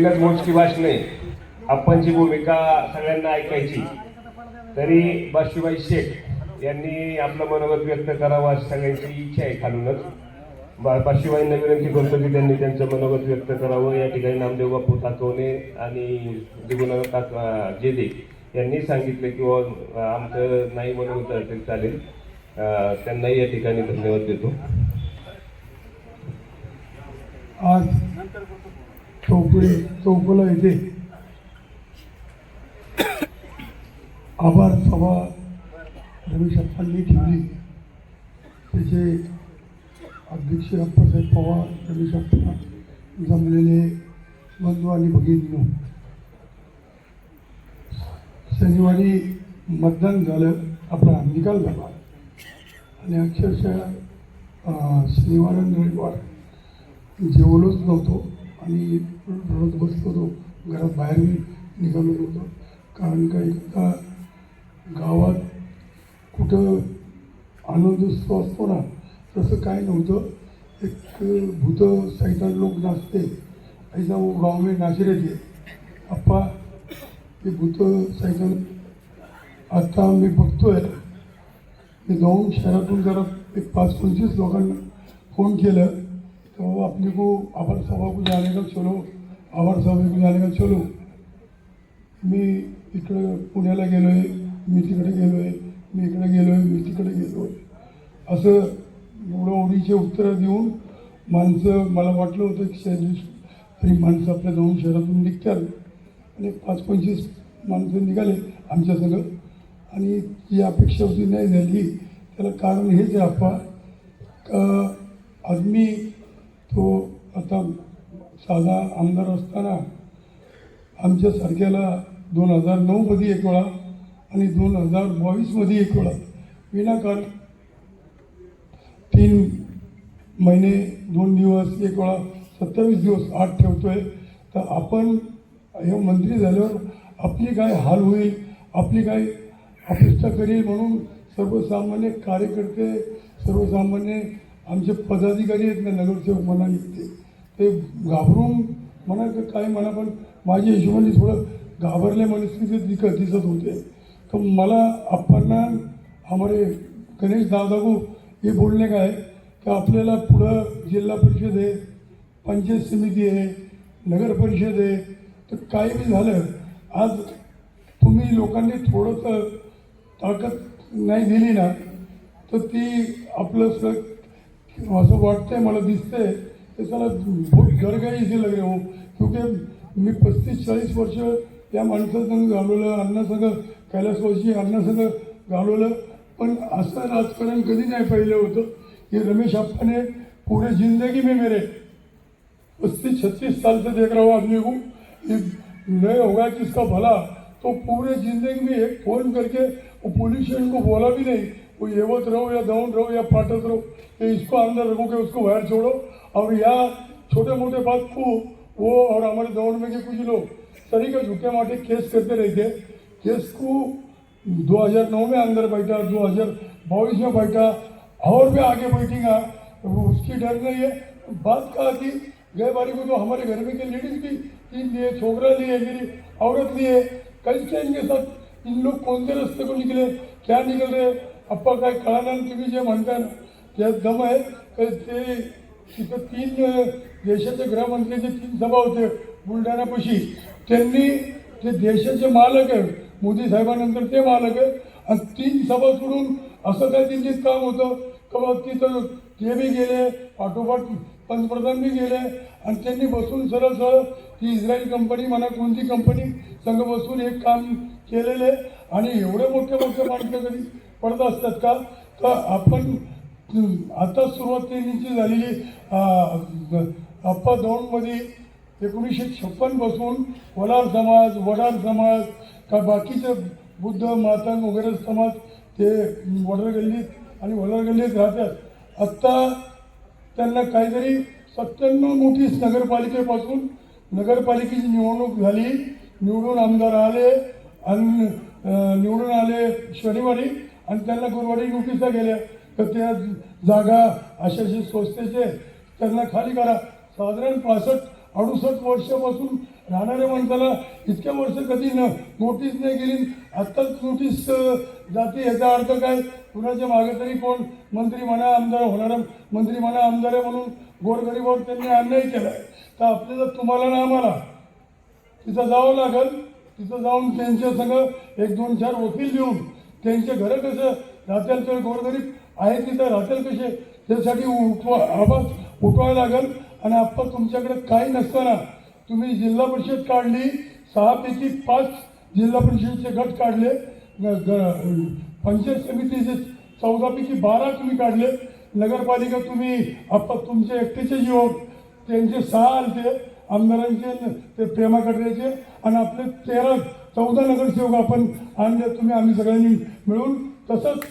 एकच मोजकी भाषणे आपणची भूमिका सगळ्यांना ऐकायची. तरी बाशीबाई शेख यांनी आपलं मनोगत व्यक्त करावं अशी सगळ्यांची इच्छा आहे खालूनच. बा बाशीबाईंना विनंती करतो की त्यांनी त्यांचं मनोगत व्यक्त करावं. या ठिकाणी नामदेव बापू तातवणे आणि जिगुणानाथ तात जेदे यांनी सांगितलं की बुवा, आमचं नाही मनोगत असेल चालेल. त्यांनाही या ठिकाणी धन्यवाद देतो. आज चौकडे चौकोला येथे आभार सभा रमेश अप्पांनी ठेवली. त्याचे अध्यक्ष अप्पासाहेब पवार रमेश जमलेले बंधू आणि भगिनींनो. शनिवारी मतदान झालं आपला निकाल झाला. आणि अक्षरशः शनिवार रविवार जेवलोच नव्हतो. आणि रोज बसलो होतो. घरात बाहेर मी निघालो नव्हतो कारण का एकदा गावात कुठं आनंद उत्सव असतो ना तसं काय नव्हतं. एक भूत सैतान लोक नाचते. ऐसा वो गाव में नाच रहे थे अप्पा ते भूत सैतान आता मी बघतोय. मी जाऊन शहरातून जरा एक पाच पंचवीस लोकांना फोन केलं. तो अपने को अमर सभा को जाने का चलो अमर सभा को जाने का चलो। मी इकडं पुण्याला गेलो आहे मी तिकडे गेलो आहे मी इकडे गेलो आहे मी तिकडे गेलो आहे असं एवढं ओढीचे उत्तरं देऊन माणसं मला वाटलं होतं की शहरी तरी माणसं आपल्या जाऊन शहरातून निघतात. आणि पाच पंचवीस माणसं निघाले आमच्या सगळं आणि जी अपेक्षा होती नाही झाली त्याला कारण हेच आहे आपा का आज मी तो आता साधा आमदार असताना आमच्यासारख्याला दोन हजार नऊमध्ये एक वेळा आणि दोन हजार बावीसमध्ये एक वेळा. विनाकारण तीन महिने दोन दिवस एक वेळा सत्तावीस दिवस आठ ठेवतो आहे तर आपण हे मंत्री झाल्यावर आपली काय हाल होईल आपली काय अपेक्षा करेल म्हणून सर्वसामान्य कार्यकर्ते सर्वसामान्य आमचे पदाधिकारी आहेत ना नगरसेवक म्हणा ते. ते घाबरून म्हणा का काय म्हणा पण माझ्या हिशोबाने थोडं घाबरल्या मनस्थितीत दिक दिसत होते. तर मला आपणना हमारे गणेश दादा को हे बोलणे काय? की आपल्याला पुढं जिल्हा परिषद आहे पंचायत समिती आहे नगर परिषद आहे तर काही बी झालं आज तुम्ही लोकांनी थोडंसं ताकद नाही दिली ना तर ती आपलं स हो, असं वाटतंय मला दिसतंय. ते त्याला बहुत गरगाई इथे लग रहे हो क्योंकि मी पस्तीस चाळीस वर्ष या माणसासंग घालवलं अण्णासंग कैलासवासी अण्णासंग घालवलं. पण असं राजकारण कधी नाही पाहिलं होतं की रमेश अप्पाने पूरे जिंदगी में मेरे. पस्तीस छत्तीस साल से देख रहा हूँ आदमी को ये नहीं होगा किसका भला तो पूरे जिंदगी में एक फोन करके वो पुलिस को बोला भी नहीं. वो येवत रहो, या दौड़ रहो, या फाटत रहो। या इसको अंदर रखो के उसको बाहर छोड़ो। और या छोटे मोटे बात को वो और हमारे दौड़ में के कुछ लोग सभी का झुके माटे केस करते रहते केस को 2009 में अंदर बैठा 2022 में बैठा, और भी आगे बैठेगा। वो उसकी डर नहीं है। बात कहा कि गए बारी को तो हमारे घर में के लेडीज़ भी तीन लिए, छोकरा लिए, मेरी औरत लिए। कैसे इनके साथ इन लोग कौन से रास्ते को निकले, क्या निकल रहे अप्पा काय कळणार तुम्ही जे म्हणता ना त्यात दम आहे. तर ते तिथं तीन देशाचे गृहमंत्र्यांचे तीन सभा होते बुलढाण्यापाशी त्यांनी ते देशाचे मालक आहे. मोदी साहेबांनंतर ते मालक आहे. आणि तीन सभा सोडून असं काय त्यांचे काम होतं? का तिथं ते बी गेले पाठोपाठ पंतप्रधान बी गेले आणि त्यांनी बसून सरळ सरळ ती इस्रायल कंपनी म्हणा कोणती कंपनी संघ बसून एक काम केलेलं आहे. आणि एवढे मोठे मोठे माणसं कधी पडत असतात का? तर आपण आता सुरुवातीची झालेली अप्पा दौंडमध्ये एकोणीसशे छप्पनपासून वडार समाज वडार समाज का बाकीचे बुद्ध मातांग वगैरे समाज ते वडार गल्लीत आणि वडार गल्लीत राहतात. आत्ता त्यांना काहीतरी सत्त्याण्णव नोटीस नगरपालिकेपासून नगरपालिकेची निवडणूक झाली. निवडून आमदार आले आणि निवडून आले शनिवारी. आणि त्यांना गुरुवारी नोटिसा गेल्या तर त्या जागा अशा अशा संस्थेचे त्यांना खाली करा. साधारण पासष्ट अडुसष्ट वर्षापासून राहणाऱ्या माणसाला इतक्या वर्ष कधी न नोटीस नाही गेली आत्ताच नोटीस जाते. याचा अर्थ काय? कुणाच्या मागे तरी कोण? मंत्री म्हणा आमदार होणारा मंत्री म्हणा आमदार आहे म्हणून गोरगरीबावर त्यांनी अन्याय केला आहे तर आपल्याला तुम्हाला ना आम्हाला तिथं जावं लागेल तिथं जाऊन त्यांच्या सगळं एक दोन चार वकील देऊन त्यांचे घरं कसं राहतील तर गोरगरीब आहे तिथं राहतील कसे त्यासाठी उठवा आवाज उठवायला लागेल. आणि आप्पा तुमच्याकडे काही नसताना तुम्ही जिल्हा परिषद काढली सहापैकी पाच जिल्हा परिषदेचे गट काढले ग- ग- पंचायत समितीचे चौदापैकी बारा तुम्ही काढले. नगरपालिका तुम्ही आप्पा तुमचे एकटेचे जीवन त्यांचे सहा आलते. आमदारांचे ते प्रेमा कटऱ्याचे आणि आपले तेरा चौदा नगरसेवक आपण आणले तुम्ही आम्ही सगळ्यांनी मिळून. तसंच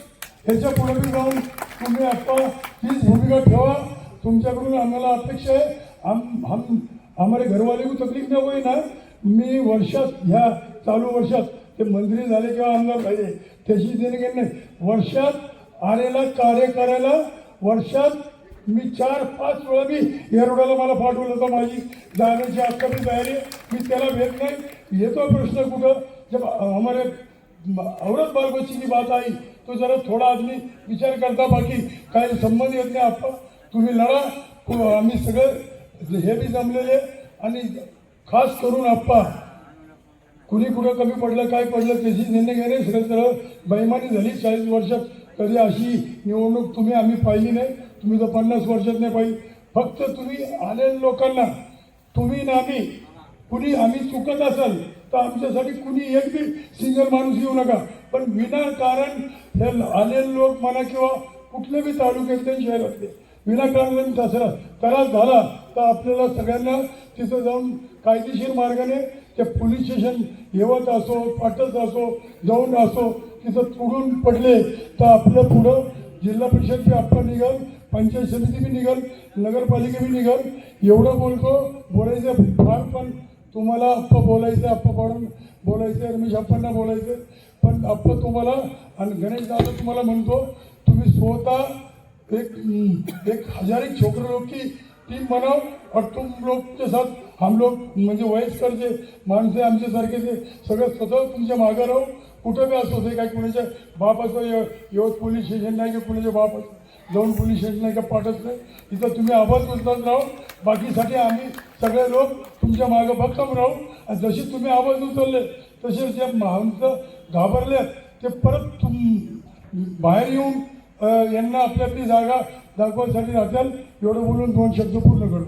ह्याच्या पुढे बी जाऊन तुम्ही आता तीच भूमिका ठेवा. तुमच्याकडून आम्हाला अपेक्षा आहे. आम हम आम्हाला घरवाले को तकलीफ नाही होई ना मी वर्षात ह्या चालू वर्षात ते मंत्री झाले किंवा आमदार झाले त्याची देणे घेणे नाही. वर्षात आलेला कार्य करायला वर्षात मी चार पाच वेळा मी येरवड्याला मला पाठवलं होतं माझी जाण्याची आत्ता मी तयारी. आहे. मी त्याला भेट नाही. येतो प्रश्न कुठं? जब हमारे औरत बालकोची जी बात आई तो जरा थोडा आदमी विचार करता बाकी काही संबंध येत नाही. आपण तुम्ही लढा. हो, आम्ही सगळं हे बी जमलेले आणि खास करून आप्पा कुणी कुठं कमी पडलं काय पडलं त्याची निर्णय घेणे सगळं तर बैमानी झाली. चाळीस वर्षात कधी अशी निवडणूक तुम्ही आम्ही पाहिली नाही. तुम्ही तर पन्नास वर्षात नाही पाहिजे फक्त तुम्ही आलेल्या लोकांना तुम्ही ना आम्ही कुणी आम्ही चुकत असाल तर आमच्यासाठी कुणी एक बी सिंगल माणूस येऊ नका. पण विनाकारण हे आलेले लोक म्हणा किंवा कुठले बी तालुक्यातले शहरातले विनाकारण तसरा तसं त्रास झाला तर आपल्याला सगळ्यांना तिथं जाऊन कायदेशीर मार्गाने ते पोलीस स्टेशन येवत असो पाटत असो जाऊन असो तिथं तुडून पडले तर आपलं पुढं जिल्हा परिषद आपण निघाल पंचायत समिती बी निघाल नगरपालिका बी निघल. एवढं बोलतो बोलायचं फार पण तुम्हाला आप्पा बोलायचं आप्पा पाडून बोलायचं रमेश आप्पांना बोलायचं. पण आप्पा तुम्हाला आणि गणेश दादा तुम्हाला म्हणतो तुम्ही स्वतः एक एक हजार एक छोकरे लोक की टीम बनाओ और तुम लोग के साथ हम लोग म्हणजे वयस्कर जे माणसे आमच्यासारखे ते सगळं स्वतः तुमच्या मागं राहू. कुठं बी असो ते काय कुणाच्या बापाचं य- यवत पोलीस स्टेशन नाही की कुणाच्या बापाचं जाऊन पोलीस स्टेशन नाही का पाठत नाही इथं तुम्ही आवाज उचलत राहू बाकीसाठी आम्ही सगळे लोक तुमच्या मागे भक्कम राहू आणि जशी तुम्ही आवाज उचलले तसे जे माणसं घाबरले ते परत तुम बाहेर येऊन यांना आपली आपली जागा दाखवण्यासाठी राहतील एवढं बोलून दोन शब्द पूर्ण करू.